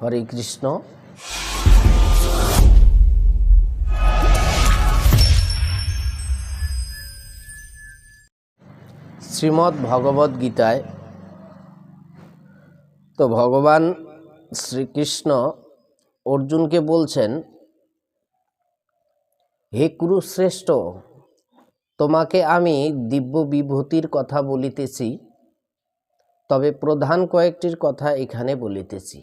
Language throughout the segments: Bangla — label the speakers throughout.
Speaker 1: হরে কৃষ্ণ। শ্রীমদ্ ভগবদ গীতায় তো ভগবান শ্রীকৃষ্ণ অর্জুনকে বলছেন, হে কুরুশ্রেষ্ঠ, তোমাকে আমি দিব্য বিভূতির কথা বলিতেছি, তবে প্রধান কয়েকটির কথা এখানে বলিতেছি।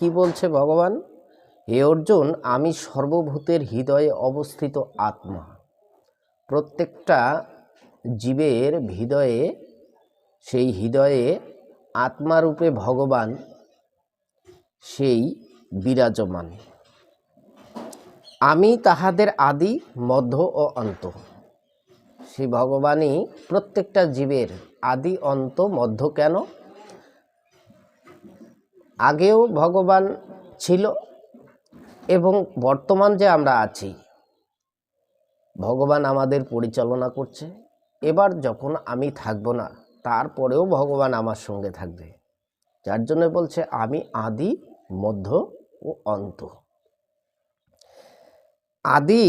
Speaker 1: কি বলছে ভগবান? হে অর্জুন, আমি সর্বভূতের হৃদয়ে অবস্থিত আত্মা। প্রত্যেকটা জীবের হৃদয়ে, সেই হৃদয়ে আত্মারূপে ভগবান, সেই বিরাজমান। আমি তাহাদের আদি, মধ্য ও অন্ত। সেই ভগবানই প্রত্যেকটা জীবের আদি, অন্ত, মধ্য কেন? আগেও ভগবান ছিল এবং বর্তমান যে আমরা আছি, ভগবান আমাদের পরিচালনা করছে। এবার যখন আমি থাকব না, তারপরেও ভগবান আমার সঙ্গে থাকবে। যার জন্য বলছে, আমি আদি, মধ্য ও অন্ত। আদি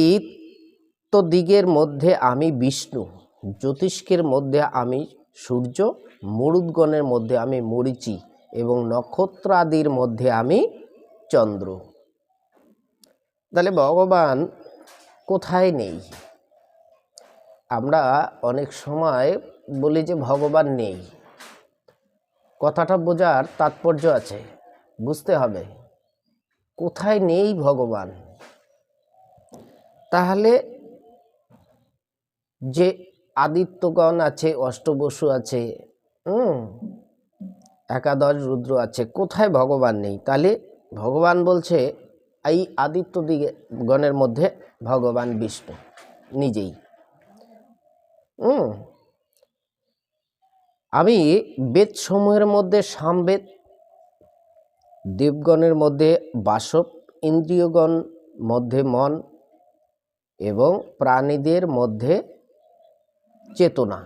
Speaker 1: তো দিগের মধ্যে আমি বিষ্ণু, জ্যোতিষ্কের মধ্যে আমি সূর্য, মরুদগণের মধ্যে আমি মরিচি। এবং নক্ষত্র আদির মধ্যে আমি চন্দ্র। তাহলে ভগবান কোথায় নেই? আমরা অনেক সময় বলি যে ভগবান নেই। কথাটা বোঝার তাৎপর্য আছে, বুঝতে হবে। কোথায় নেই ভগবান? তাহলে যে আদিত্যগণ আছে, অষ্টবসু আছে, হুম একাদশ রুদ্র আছে, কোথায় ভগবান নেই? তাহলে ভগবান বলছে, এই আদিত্য দিকে গণের মধ্যে ভগবান বিষ্ণু, নিজেই। হুম। আমি বেদ সমূহের মধ্যে সামবেদ, দেবগণের মধ্যে বাসব, ইন্দ্রিয়গণ মধ্যে মন এবং প্রাণীদের মধ্যে চেতনা।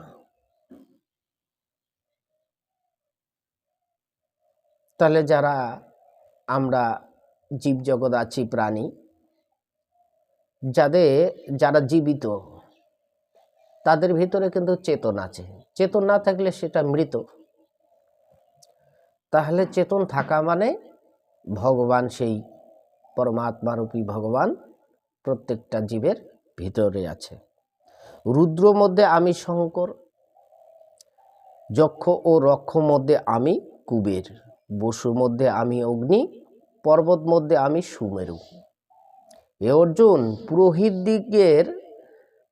Speaker 1: তাহলে যারা আমরা জীবজগৎ আছি প্রাণী, যাদের, যারা জীবিত, তাদের ভিতরে কিন্তু চেতন আছে। চেতন না থাকলে সেটা মৃত। তাহলে চেতন থাকা মানে ভগবান সেই পরমাত্মারূপী ভগবান প্রত্যেকটা জীবের ভিতরে আছে। রুদ্র মধ্যে আমি শঙ্কর, যক্ষ ও রক্ষ মধ্যে আমি কুবের। বসু মধ্যে আমি অগ্নি, পর্বত মধ্যে আমি সুমেরু। এ অর্জুন, পুরোহিত দিগের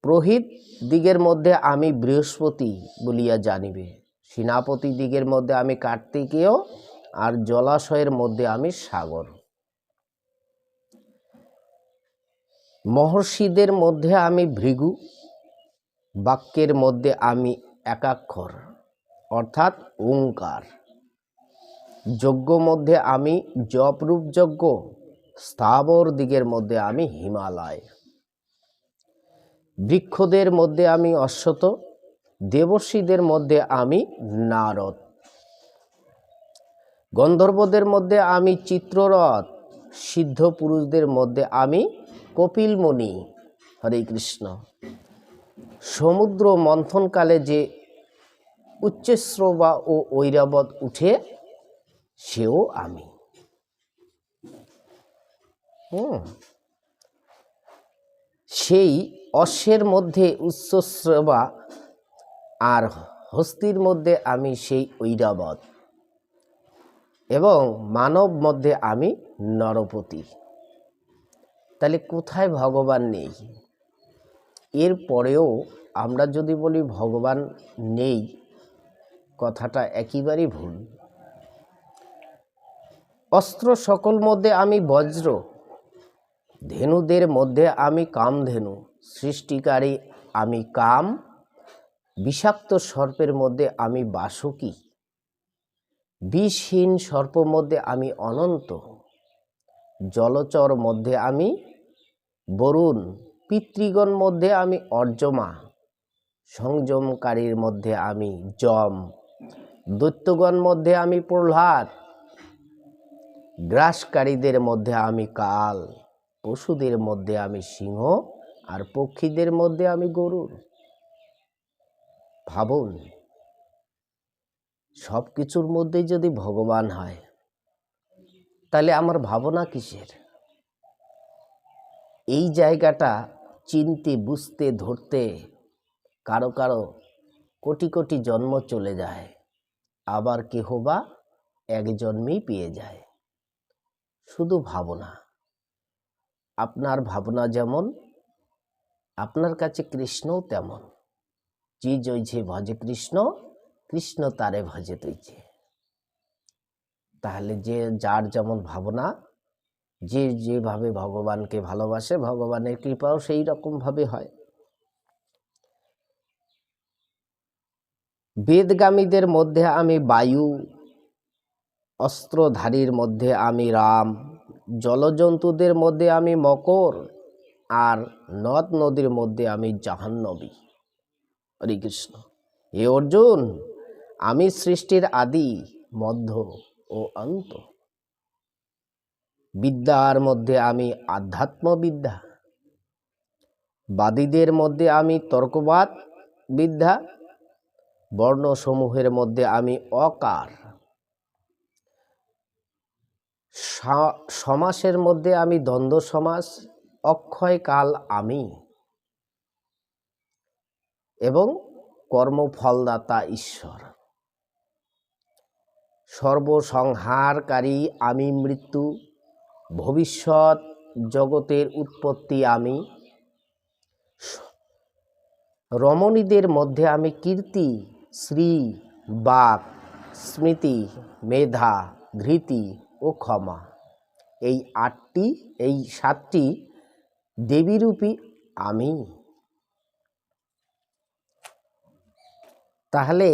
Speaker 1: পুরোহিত দিগের মধ্যে আমি বৃহস্পতি বলিয়া জানিবে। সেনাপতি দিগের মধ্যে আমি কার্তিকেয় আর জলাশয়ের মধ্যে আমি সাগর। মহর্ষিদের মধ্যে আমি ভৃগু, বাক্যের মধ্যে আমি একাক্ষর, অর্থাৎ ওঙ্কার। যজ্ঞ মধ্যে আমি, জপরূপ যজ্ঞ, স্থাবর দিগের মধ্যে আমি হিমালয়। বৃক্ষদের মধ্যে আমি অশ্বত, দেবর্ষীদের মধ্যে আমি নারদ। গন্ধর্বদের মধ্যে আমি চিত্ররথ, সিদ্ধ পুরুষদের মধ্যে আমি কপিলমণি। হরে কৃষ্ণ। সমুদ্র মন্থনকালে যে উচ্চশ্রবা ও ঐরাবত উঠে সেও আমি। সেই অশ্বের মধ্যে উচ্চশ্রবা আর হস্তির মধ্যে আমি সেই ঐরাবত এবং মানব মধ্যে আমি নরপতি। তাহলে কোথায় ভগবান নেই? এর পরেও আমরা যদি বলি ভগবান নেই, কথাটা একেবারেই ভুল। অস্ত্র সকল মধ্যে আমি বজ্র, ধেনুদের মধ্যে আমি কামধেনু, সৃষ্টিকারী আমি কাম, বিষাক্ত সর্পের মধ্যে আমি বাসুকি, বিষহীন সর্প মধ্যে আমি অনন্ত, জলচর মধ্যে আমি বরুণ, পিতৃগণ মধ্যে আমি অর্জমা, সংযমকারীর মধ্যে আমি যম দৈত্যগণ মধ্যে আমি প্রহ্লাদ গ্রাসকারীদের মধ্যে আমি কাল, পশুদের মধ্যে আমি সিংহ আর পক্ষীদের মধ্যে আমি গরুর। ভাবুন সব কিছুর মধ্যেই যদি ভগবান হয়, তাহলে আমার ভাবনা কিসের? এই জায়গাটা চিনতে, বুঝতে, ধরতে কারও কারও কোটি কোটি জন্ম চলে যায়, আবার কেহ বা এক জন্মেই পেয়ে যায়। শুধু ভাবনা। আপনার ভাবনা যেমন, আপনার কাছে কৃষ্ণও তেমন। যে জয়ছে ভজে কৃষ্ণ কৃষ্ণ তারে ভজে তুইছে তাহলে যে, যার যেমন ভাবনা, যে যেভাবে ভগবানকে ভালোবাসে, ভগবানের কৃপাও সেই রকমভাবে হয়। বেদগামীদের মধ্যে আমি বায়ু অস্ত্রধারীর মধ্যে আমি রাম, জলজন্তুদের মধ্যে আমি মকর, আর নদ নদীর মধ্যে আমি জাহান্নবী। হরে কৃষ্ণ। হে অর্জুন, আমি সৃষ্টির আদি, মধ্য ও অন্ত। বিদ্যার মধ্যে আমি আধ্যাত্মবিদ্যা। বাদীদের মধ্যে আমি তর্কবাদ বিদ্যা বর্ণসমূহের মধ্যে আমি অকার। সমাসের মধ্যে আমি দ্বন্দ্ব সমাস অক্ষয়কাল আমি। এবং কর্মফলদাতা ঈশ্বর। সর্বসংহারকারী আমি মৃত্যু, ভবিষ্যৎ জগতের উৎপত্তি আমি। রমণীদের মধ্যে আমি কীর্তি, শ্রী, বাক, স্মৃতি, মেধা, ধৃতি ও ক্ষমা। এই আটটি, এই সাতটি দেবীরূপী আমি। তাহলে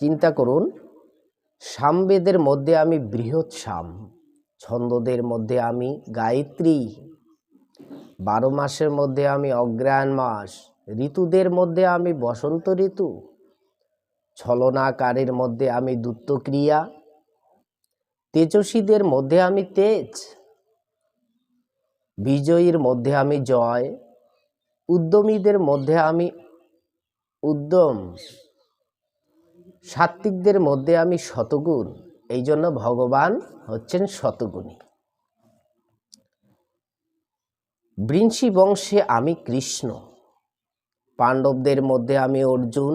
Speaker 1: চিন্তা করুন, সামবেদের মধ্যে আমি বৃহৎ সাম, ছন্দদের মধ্যে আমি গায়ত্রী, বারো মাসের মধ্যে আমি অগ্রায়ণ মাস, ঋতুদের মধ্যে আমি বসন্ত ঋতু, ছলনাকারের মধ্যে আমি দ্যুত্তক্রিয়া তেজস্বীদের মধ্যে আমি তেজ, বিজয়ীর মধ্যে আমি জয়, উদ্যমীদের মধ্যে আমি উদ্যম, সাত্ত্বিকদের মধ্যে আমি শতগুণ। এই জন্য ভগবান হচ্ছেন শতগুণী। বৃংশী বংশে আমি কৃষ্ণ, পাণ্ডবদের মধ্যে আমি অর্জুন,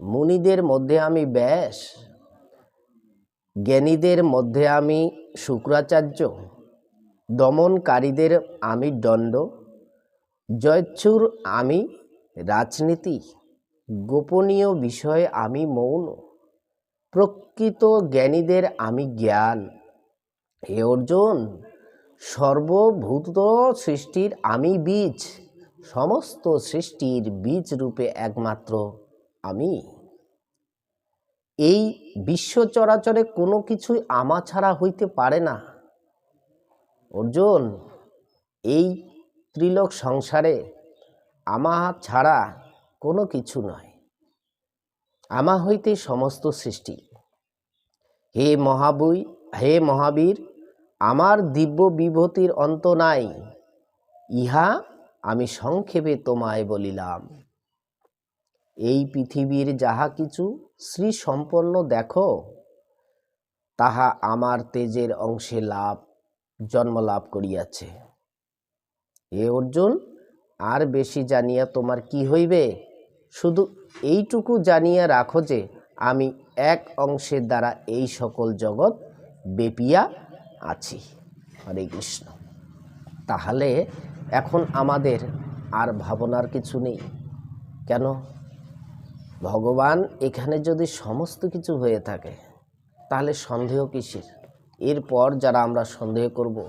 Speaker 1: মুনিদের মধ্যে আমি ব্যাস জ্ঞানীদের মধ্যে আমি শুক্রাচার্য, দমনকারীদের আমি দণ্ড জয়চুর আমি রাজনীতি, গোপনীয় বিষয়ে আমি মৌন, প্রকৃত জ্ঞানীদের আমি জ্ঞান, হে অর্জুন, সর্বভূত সৃষ্টির আমি বীজ, সমস্ত সৃষ্টির বীজ রূপে একমাত্র আমি। এই বিশ্ব চরাচরে কোনো কিছুই আমা ছাড়া হইতে পারে না। অর্জুন, এই ত্রিলোক সংসারে আমা ছাড়া কোনো কিছু নয়। আমা হইতে সমস্ত সৃষ্টি। হে মহাবই, হে মহাবীর, আমার দিব্য বিভূতির অন্ত নাই। ইহা আমি সংক্ষেপে তোমায় বলিলাম। এই পৃথিবীর যাহা কিছু শ্রী সম্পন্ন দেখো, তাহা আমার তেজের অংশে লাভ, জন্ম লাভ করিয়াছে। হে অর্জুন, আর বেশি জানিয়া তোমার কি হইবে? শুধু এইটুকু জানিয়া রাখো যে, আমি এক অংশের দ্বারা এই সকল জগৎ বেপিয়া আছি। হরে কৃষ্ণ। তাহলে এখন আমাদের আর ভাবনার কিছু নেই। কেন? ভগবান এখানে যদি সমস্ত কিছু হয়ে থাকে, তাহলে সন্দেহ কিসের? এরপর যারা আমরা সন্দেহ করব,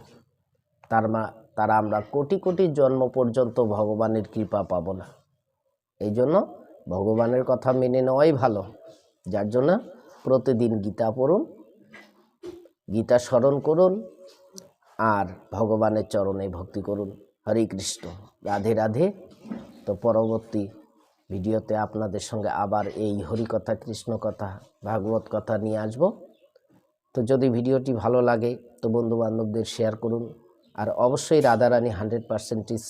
Speaker 1: তার মা, তারা আমরা কোটি কোটি জন্ম পর্যন্ত ভগবানের কৃপা পাব না। এই জন্য ভগবানের কথা মেনে নেওয়াই ভালো। যার জন্য প্রতিদিন গীতা পড়ুন, গীতা স্মরণ করুন, আর ভগবানের চরণে ভক্তি করুন। হরে কৃষ্ণ। রাধে রাধে। তো পরবর্তী ভিডিওতে আপনাদের সঙ্গে আবার এই হরিকথা কৃষ্ণ কথা ভাগবত কথা নিয়ে আসব। তো যদি ভিডিওটি ভালো লাগে, তো বন্ধু বান্ধবদের শেয়ার করুন। আর অবশ্যই রাধারানী হান্ড্রেড পার্সেন্টেজ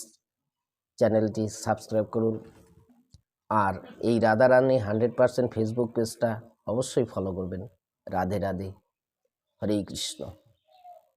Speaker 1: চ্যানেলটি সাবস্ক্রাইব করুন। আর এই রাধারানী হান্ড্রেড পার্সেন্ট ফেসবুক পেজটা অবশ্যই ফলো করবেন। রাধে রাধে, হরে কৃষ্ণ।